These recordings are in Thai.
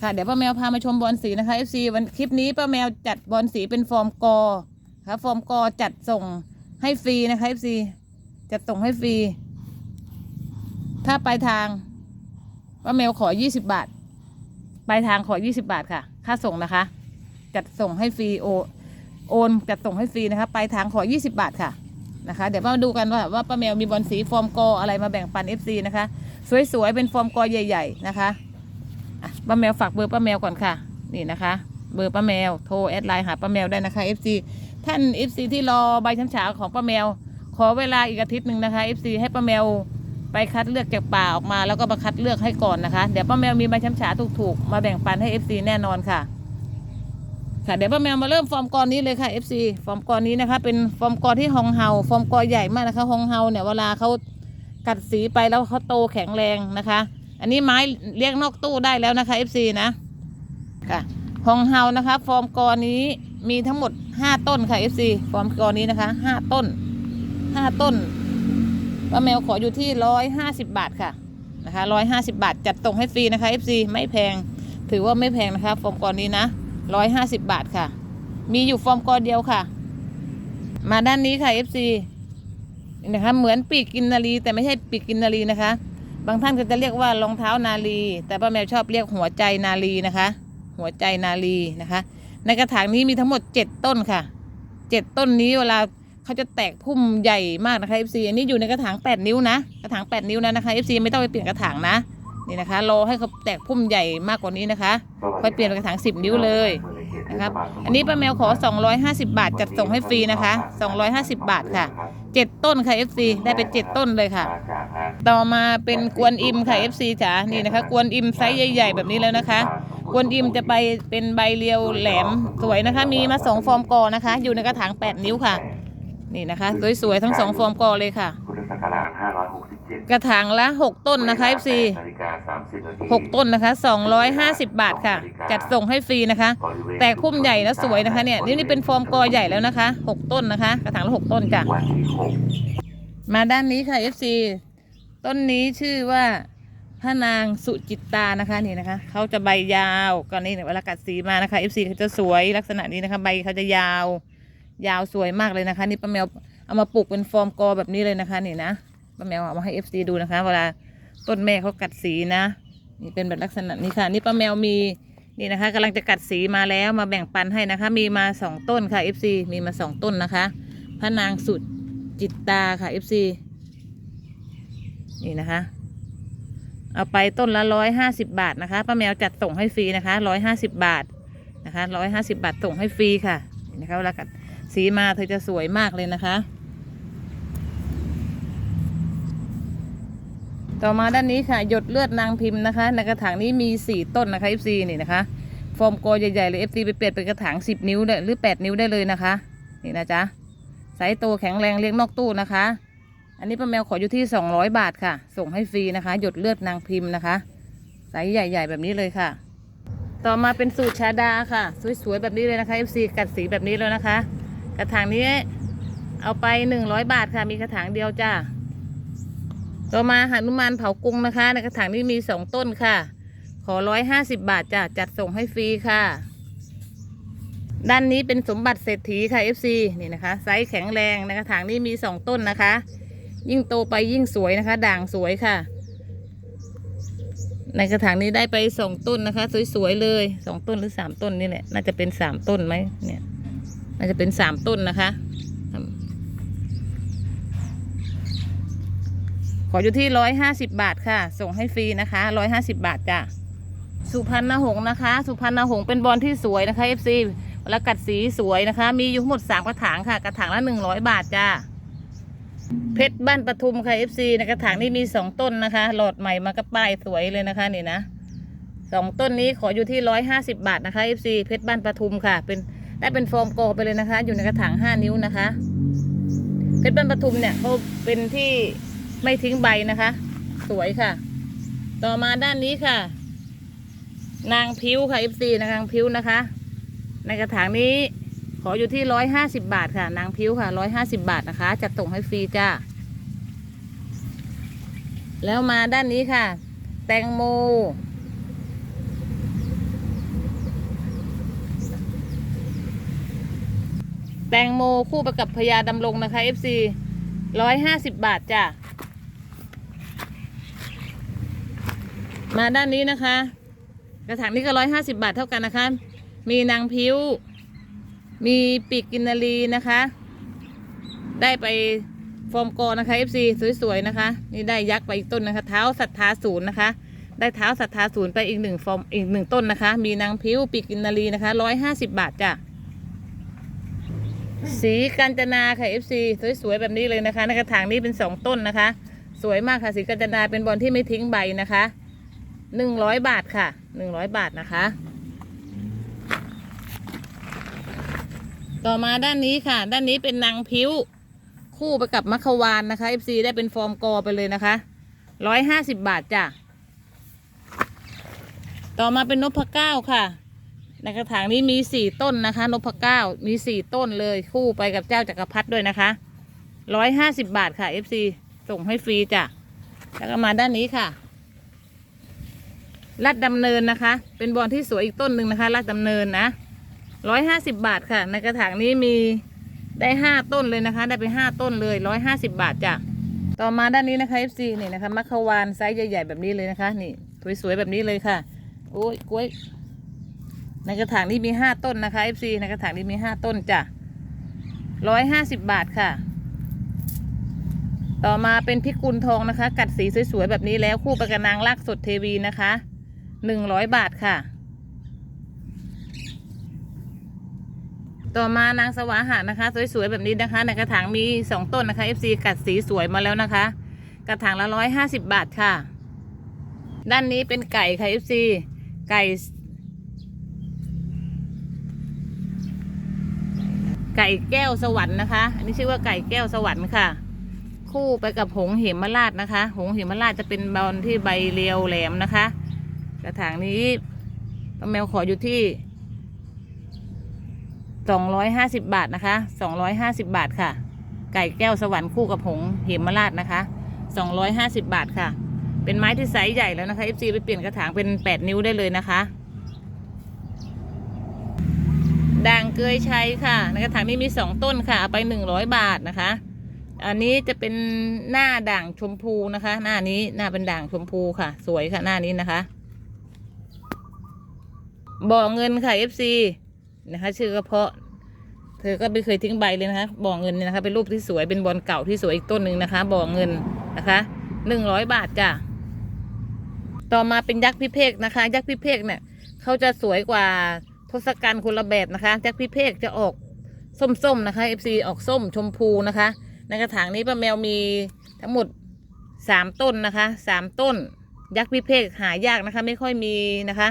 ค่ะเดี๋ยวป้าแมวพามาชมบอลสีนะคะ FC วันคลิปนี้ป้าแมวจัดบอลสีเป็นฟอร์มกอค่ะฟอร์มกอจัดส่งให้ฟรีนะคะ FC จัดส่งให้ฟรี ถ้าปลายทางป้าแมวขอ 20 บาทปลายทางขอ 20 บาทค่ะ ค่าส่งนะคะ จัดส่งให้ฟรีโอโอนจัดส่งให้ฟรีนะคะปลายทางขอ 20 บาทค่ะนะคะ เดี๋ยวมาดูกันว่าว่าป้าแมวมีบอลสีฟอร์มกออะไรมาแบ่งปัน FC นะคะ สวยๆเป็นฟอร์มกอใหญ่ ๆ นะคะอะ ป้าแมวฝากเบอร์ป้าแมวก่อนค่ะ นี่นะคะ เบอร์ป้าแมวโทรแอดไลน์หาป้าแมวได้นะคะ FC ท่าน FC ที่รอใบช้ำฉาของป้าแมว ขอเวลาอีกอาทิตย์หนึ่งนะคะ FC ให้ป้าแมวไปคัดเลือกจากป่าออกมาแล้วก็มาคัดเลือกให้ก่อนนะคะ เดี๋ยวป้าแมวมีใบช้ำฉาถูกๆ มาแบ่งปันให้ FC แน่นอนค่ะ ค่ะเดี๋ยวป้าแมวมาเริ่มฟอร์มกรนี้เลยค่ะ FC ฟอร์มกรนี้นะคะ เป็นฟอร์มกรที่ฮองเฮาฟอร์มกรใหญ่มากนะคะฮองเฮาเนี่ยเวลาเขากัดสีไปแล้วเขาโตแข็งแรงนะคะ อันนี้ไม้เลี้ยงนอกตู้ได้แล้วนะคะ FC นะค่ะฮองเฮานะคะ ฟอร์มกรนี้มีทั้งหมด5ต้นค่ะ FC ฟอร์มกรนี้นะคะ5ต้น5ต้นป้าแมวขออยู่ที่150บาทค่ะนะคะ150บาท จัดส่งให้ฟรีนะคะ FC ไม่แพง ถือว่าไม่แพงนะคะ ฟอร์มกรนี้นะ150บาทค่ะ มีอยู่ฟอร์มกรเดียวค่ะ มาด้านนี้ค่ะ FC นี่นะคะเหมือนปีกกินนารีแต่ไม่ใช่ปีกกินนารีนะคะ บางท่านก็จะเรียกว่ารองเท้านาลี แต่ป้าแมวชอบเรียกหัวใจนาลีนะคะ หัวใจนาลีนะคะ ในกระถางนี้มีทั้งหมดเจ็ดต้นค่ะเจ็ดต้นนี้เวลาเขาจะแตกพุ่มใหญ่มากนะคะ FC อันนี้อยู่ในกระถางแปดนิ้วนะ กระถางแปดนิ้วนะนะคะ FC ไม่ต้องไปเปลี่ยนกระถางนะ นี่นะคะ รอให้เขาแตกพุ่มใหญ่มากกว่านี้นะคะค่อยเปลี่ยนเป็นกระถางสิบนิ้วเลย นะครับ อันนี้ป้าแมวขอ 250 บาท จัดส่งให้ฟรีนะคะ 250 บาทค่ะเจ็ดต้นค่ะ FC ได้ไปเจ็ดต้นเลยค่ะ ต่อมาเป็นกวนอิมค่ะ FC จ๋า นี่นะคะ กวนอิมไซส์ใหญ่ๆ แบบนี้แล้วนะคะ กวนอิมจะไปเป็นใบเรียวแหลมสวยนะคะ มีมาสองฟอร์มกอนะคะ อยู่ในกระถาง 8 นิ้วค่ะ นี่นะคะ สวยๆ ทั้งสองฟอร์มกอเลยค่ะพุทธศักราช567กระถางละ 6 ต้นนะคะ FC นาฬิกา30นาที6ต้นนะคะ 250 บาทค่ะ จัดส่งให้ฟรีนะคะบริเวณแตกพุ่มใหญ่แล้วสวยนะคะเนี่ยนี่นี่เป็นฟอร์มกอใหญ่แล้วนะคะ 6 ต้นนะคะ กระถางละ 6 ต้นจ้ะวันที่หกมาด้านนี้ค่ะ FC ต้นนี้ชื่อว่าพระนางสุจิตตานะคะนี่นะคะเขาจะใบยาวก่อนนี้เนี่ยเวลากัดสีมานะคะ FC เขาจะสวยลักษณะนี้นะคะ ใบเขาจะยาว ยาวสวยมากเลยนะคะ นี่ป้าแมวเอามาปลูกเป็นฟอร์มกอแบบนี้เลยนะคะนี่นะป้าแมวเอามาให้ FC ดูนะคะ เวลาต้นแม่เขากัดสีนะ นี่เป็นแบบลักษณะนี้ค่ะ นี่ป้าแมวมีนี่นะคะกำลังจะกัดสีมาแล้วมาแบ่งปันให้นะคะ มีมาสองต้นค่ะ FC มีมาสองต้นนะคะพระนางสุดจิตตาค่ะ FC นี่นะคะ เอาไปต้นละร้อยห้าสิบบาทนะคะป้าแมวจัดส่งให้ฟรีนะคะร้อยห้าสิบบาทนะคะร้อยห้าสิบาทส่งให้ฟรีค่ะนี่นะคะเวลากัดสีมาเธอจะสวยมากเลยนะคะ ต่อมาด้านนี้ค่ะ หยดเลือดนางพิมพ์นะคะ ในกระถางนี้มีสี่ต้นนะคะ FC นี่นะคะฟอร์มโกใหญ่ๆเลย FC ไปเปลี่ยนเป็นกระถางสิบนิ้วได้หรือแปดนิ้วได้เลยนะคะ นี่นะจ๊ะไซส์โตแข็งแรงเลี้ยงนอกตู้นะคะ อันนี้ป้าแมวขออยู่ที่สองร้อยบาทค่ะ ส่งให้ฟรีนะคะ หยดเลือดนางพิมพ์นะคะไซส์ใหญ่ ๆ แบบนี้เลยค่ะ ต่อมาเป็นสูตรชาดาค่ะ สวยๆแบบนี้เลยนะคะ FC กัดสีแบบนี้แล้วนะคะ กระถางนี้เอาไปหนึ่งร้อยบาทค่ะ มีกระถางเดียวจ้า ต่อมาหนุมานเผากรุงนะคะ ในกระถางนี้มีสองต้นค่ะ ขอร้อยห้าสิบบาทจ้ะจัดส่งให้ฟรีค่ะ ด้านนี้เป็นสมบัติเศรษฐีค่ะ FC นี่นะคะ ไซส์แข็งแรงในกระถางนี้มีสองต้นนะคะ ยิ่งโตไปยิ่งสวยนะคะ ด่างสวยค่ะ ในกระถางนี้ได้ไปสองต้นนะคะ สวยๆเลยสองต้นหรือสามต้นนี่แหละน่าจะเป็นสามต้นไหมเนี่ย น่าจะเป็นสามต้นนะคะ ข ออยู่ที่ร้อยห้าสิบบาทค่ะ ส่งให้ฟรีนะคะร้อยห้าสิบาทจ้ะสุพรรณหงส์นะคะ สุพรรณหงส์เป็นบอลที่สวยนะคะ FC แล้วกัดสีสวยนะคะ มีอยู่ทั้งหมดสามกระถางค่ะ กระถางละหนึ่งร้อยบาทจ้าเพชรบ้านปทุมค่ะ FC ในกระถางนี้มีสองต้นนะคะ หลอดใหม่มาก็ป้ายสวยเลยนะคะนี่นะสองต้นนี้ขออยู่ที่ร้อยห้าสิบาทนะคะ FC เพชรบ้านปทุมค่ะ เป็นได้เป็นฟอร์มโกไปเลยนะคะ อยู่ในกระถางห้านิ้วนะคะ เพชรบ้านปทุมเนี่ยเขาเป็นที่ ไม่ทิ้งใบนะคะ สวยค่ะ ต่อมาด้านนี้ค่ะ นางพิ้วค่ะ FC นางพิ้วนะคะ ในกระถางนี้ขออยู่ที่ร้อยห้าสิบบาทค่ะ นางพิ้วค่ะร้อยห้าสิบบาทนะคะจัดส่งให้ฟรีจ้าแล้วมาด้านนี้ค่ะ แตงโม แตงโมคู่ประกับพญาดำรงนะคะ FC าสิบาทจ้า มาด้านนี้นะคะ กระถางนี้ก็ร้อยห้าสิบาทเท่ากันนะคะ มีนางพิ้ว มีปีกกินนารีนะคะ ได้ไปฟอร์มกอนะคะ FC สวยๆนะคะ นี่ได้ยักษ์ไปอีกต้นนะคะ เท้าศรัทธาศูนย์นะคะ ได้เท้าศรัทธาศูนย์ไปอีกหนึ่งฟอร์มอีกหนึ่งต้นนะคะ มีนางพิ้วปีกกินนารีนะคะร้อยห้าสิบบาทจ้ะสีกัญจนาค่ะ FC สวยๆแบบนี้เลยนะคะในกระถางนี้เป็นสองต้นนะคะ สวยมากค่ะสีกัญจนาเป็นบอลที่ไม่ทิ้งใบนะคะ หนึ่งร้อยบาทค่ะหนึ่งร้อยบาทนะคะ ต่อมาด้านนี้ค่ะ ด้านนี้เป็นนางพิ้ว คู่ไปกับมัควานนะคะ FC ได้เป็นฟอร์มกอไปเลยนะคะร้อยห้าสิบบาทจ้ะต่อมาเป็นนพเก้าค่ะ ในกระถางนี้มีสี่ต้นนะคะ นพเก้ามีสี่ต้นเลยคู่ไปกับเจ้าจักรพรรดิด้วยนะคะร้อยห้าสิบบาทค่ะ FC ส่งให้ฟรีจ้ะแล้วก็มาด้านนี้ค่ะ ลัดดำเนินนะคะ เป็นบอลที่สวยอีกต้นหนึ่งนะคะลัดดำเนินนะร้อยห้าสิบบาทค่ะ ในกระถางนี้มีได้ห้าต้นเลยนะคะ ได้ไปห้าต้นเลยร้อยห้าสิบบาทจ้ะต่อมาด้านนี้นะคะ FC นี่นะคะมัคควานไซส์ใหญ่ๆแบบนี้เลยนะคะ นี่สวยๆแบบนี้เลยค่ะโอ้ยกล้วยในกระถางนี้มีห้าต้นนะคะ FC ในกระถางนี้มีห้าต้นจ้ะร้อยห้าสิบบาทค่ะ ต่อมาเป็นพิกุลทองนะคะ กัดสีสวยๆแบบนี้แล้วคู่ไปกับนางลากสดเทวีนะคะ หนึ่งร้อยบาทค่ะ ต่อมานางสวาหะนะคะ สวยๆแบบนี้นะคะ ในกระถางมีสองต้นนะคะ FC กัดสีสวยมาแล้วนะคะ กระถางละร้อยห้าสิบบาทค่ะ ด้านนี้เป็นไก่ค่ะ FC ไก่ไก่แก้วสวรรค์นะคะ อันนี้ชื่อว่าไก่แก้วสวรรค์ค่ะ คู่ไปกับหงเหมราชนะคะ หงเหมราชจะเป็นบอลที่ใบเรียวแหลมนะคะ ระถางนี้ป้าแมวขออยู่ที่สองร้อยห้าสิบบาทนะคะสองร้อยห้าสิบบาทค่ะ ไก่แก้วสวรรค์คู่กับหงเหมราชนะคะสองร้อยห้าสิบบาทค่ะ เป็นไม้ที่ไซส์ใหญ่แล้วนะคะ FC ไปเปลี่ยนกระถางเป็นแปดนิ้วได้เลยนะคะด่างเกยชัยค่ะ ในกระถางนี้มีสองต้นค่ะเอาไปหนึ่งร้อยบาทนะคะ อันนี้จะเป็นหน้าด่างชมพูนะคะ หน้านี้หน้าเป็นด่างชมพูค่ะ สวยค่ะหน้านี้นะคะ บ่อเงินค่ะ FC นะคะ ชื่อกระเพาะ เธอก็ไม่เคยทิ้งใบเลยนะคะ บ่อเงินเนี่ยนะคะ เป็นรูปที่สวย เป็นบอลเก่าที่สวยอีกต้นหนึ่งนะคะ บ่อเงินนะคะหนึ่งร้อยบาทจ้ะ ต่อมาเป็นยักษ์พิเภกนะคะ ยักษ์พิเภกเนี่ยเขาจะสวยกว่าทศกัณฐ์คนละแบบนะคะ ยักษ์พิเภกจะออกส้มๆนะคะ FC ออกส้มชมพูนะคะ ในกระถางนี้ป้าแมวมีทั้งหมดสามต้นนะคะสามต้น ยักษ์พิเภกหายากนะคะ ไม่ค่อยมีนะคะ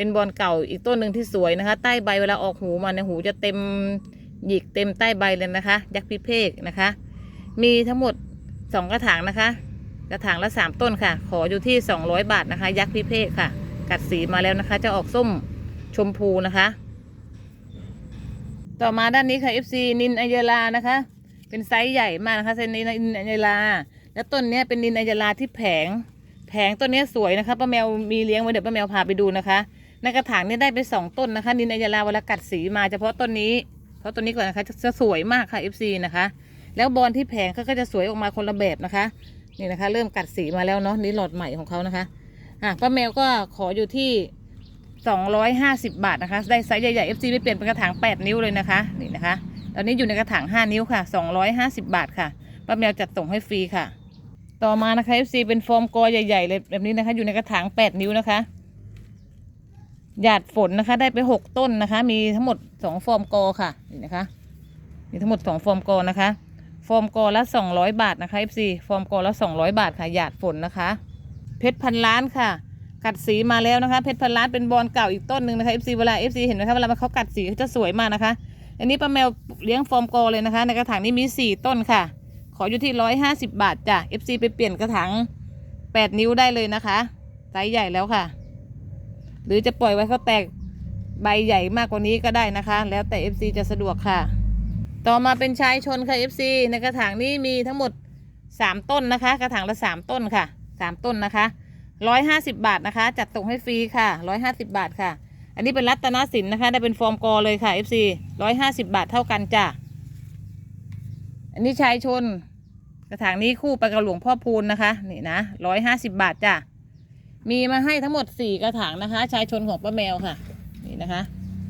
เป็นบอลเก่าอีกต้นหนึ่งที่สวยนะคะ ใต้ใบเวลาออกหูมาเนี่ยหูจะเต็มหยิกเต็มใต้ใบเลยนะคะ ยักษ์พิเภกนะคะ มีทั้งหมดสองกระถางนะคะ กระถางละสามต้นค่ะ ขออยู่ที่สองร้อยบาทนะคะ ยักษ์พิเภกค่ะ กัดสีมาแล้วนะคะ จะออกส้มชมพูนะคะ ต่อมาด้านนี้ค่ะ FC นินอัยลานะคะ เป็นไซส์ใหญ่มากนะคะไซนนินอัยลา แล้วต้นนี้เป็นนินอัยลาที่แผง แผงต้นนี้สวยนะคะป้าแมวมีเลี้ยงไว้เดี๋ยวป้าแมวพาไปดูนะคะ ในกระถางนี้ได้ไปสองต้นนะคะนินอัยลาวลกัดสีมาเฉพาะต้นนี้ เพราะต้นนี้ก่อนนะคะจะจะสวยมากค่ะ FC นะคะ แล้วบอลที่แผงเขาก็จะสวยออกมาคนละแบบนะคะนี่นะคะ เริ่มกัดสีมาแล้วเนาะนี่หลอดใหม่ของเขานะคะอะป้าแมวก็ขออยู่ที่สองร้อยห้าสิบบาทนะคะ ได้ไซส์ใหญ่ๆ FC ไปเปลี่ยนเป็นกระถางแปดนิ้วเลยนะคะนี่นะคะ ตอนนี้อยู่ในกระถางห้านิ้วค่ะสองร้อยห้าสิบบาทค่ะป้าแมวจัดส่งให้ฟรีค่ะ ต่อมานะคะ FC เป็นฟอร์มกอใหญ่ ๆ เลยแบบนี้นะคะ อยู่ในกระถางแปดนิ้วนะคะ หยาดฝนนะคะ ได้ไปหกต้นนะคะ มีทั้งหมดสองฟอร์มกอค่ะนี่นะคะ มีทั้งหมดสองฟอร์มกอนะคะ ฟอร์มกอละสองร้อยบาทนะคะ FC ฟอร์มกอละสองร้อยบาทค่ะหยาดฝนนะคะ เพชรพันล้านค่ะกัดสีมาแล้วนะคะ เพชรพันล้านเป็นบอลเก่าอีกต้นหนึ่งนะคะ FC เวลา FC เห็นไหมคะเวลาเขากัดสีเขาจะสวยมากนะคะ อันนี้ป้าแมวเลี้ยงฟอร์มกอเลยนะคะ ในกระถางนี้มีสี่ต้นค่ะ ขออยู่ที่ร้อยห้าสิบบาทจ้ะ FC ไปเปลี่ยนกระถางแปดนิ้วได้เลยนะคะไซส์ใหญ่แล้วค่ะ หรือจะปล่อยไว้เขาแตกใบใหญ่มากกว่านี้ก็ได้นะคะ แล้วแต่ FC จะสะดวกค่ะ ต่อมาเป็นชายชนค่ะ FC ในกระถางนี้มีทั้งหมดสามต้นนะคะ กระถางละสามต้นค่ะสามต้นนะคะร้อยห้าสิบบาทนะคะ จัดส่งให้ฟรีค่ะร้อยห้าสิบบาทค่ะ อันนี้เป็นรัตนสินนะคะ ได้เป็นฟอร์มกอเลยค่ะ FC ร้อยห้าสิบบาทเท่ากันจ้ะอันนี้ชายชน กระถางนี้คู่ไปกับหลวงพ่อพูนนะคะ นี่นะร้อยห้าสิบบาทจ้ะ มีมาให้ทั้งหมดสี่กระถางนะคะ ชายชนของป้าแมวค่ะ นี่นะคะ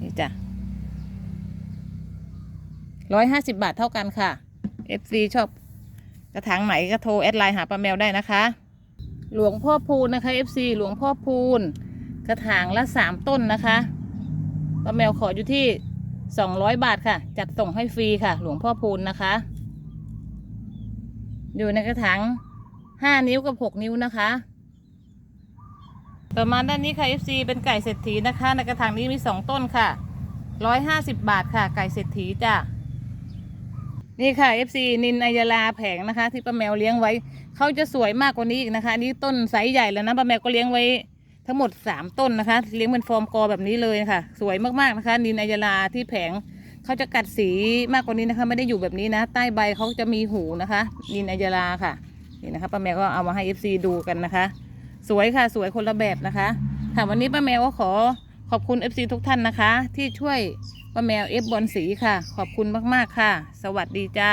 นี่จ้ะร้อยห้าสิบบาทเท่ากันค่ะ FC ชอบกระถางไหนก็โทรแอดไลน์หาป้าแมวได้นะคะ หลวงพ่อพูนนะคะ FC หลวงพ่อพูน กระถางละสามต้นนะคะป้าแมวขออยู่ที่สองร้อยบาทค่ะ จัดส่งให้ฟรีค่ะ หลวงพ่อพูนนะคะ อยู่ในกระถางห้านิ้วกับหกนิ้วนะคะ ต่อมาด้านนี้ค่ะ FC เป็นไก่เศรษฐีนะคะ ในกระถางนี้มีสองต้นค่ะร้อยห้าสิบบาทค่ะ ไก่เศรษฐีจ้ะนี่ค่ะ FC นินอายลาแผงนะคะ ที่ป้าแมวเลี้ยงไว้เขาจะสวยมากกว่านี้อีกนะคะนนี้ต้นไซส์ใหญ่แล้วนะป้าแมวก็เลี้ยงไว้ทั้งหมดสามต้นนะคะ เลี้ยงเป็นฟอร์มกอแบบนี้เลยค่ะ สวยมากๆนะคะ นินอายลาที่แผงเขาจะกัดสีมากกว่านี้นะคะ ไม่ได้อยู่แบบนี้นะ ใต้ใบเขาจะมีหูนะคะ นินอายลาค่ะนี่นะคะป้าแมวก็เอามาให้ FC ดูกันนะคะ สวยค่ะสวยคนละแบบนะคะค่ะวันนี้ป้าแมวก็ขอขอบคุณ FC ทุกท่านนะคะ ที่ช่วยป้าแมวเอฟบอลสีค่ะ ขอบคุณมากๆค่ะ สวัสดีจ้า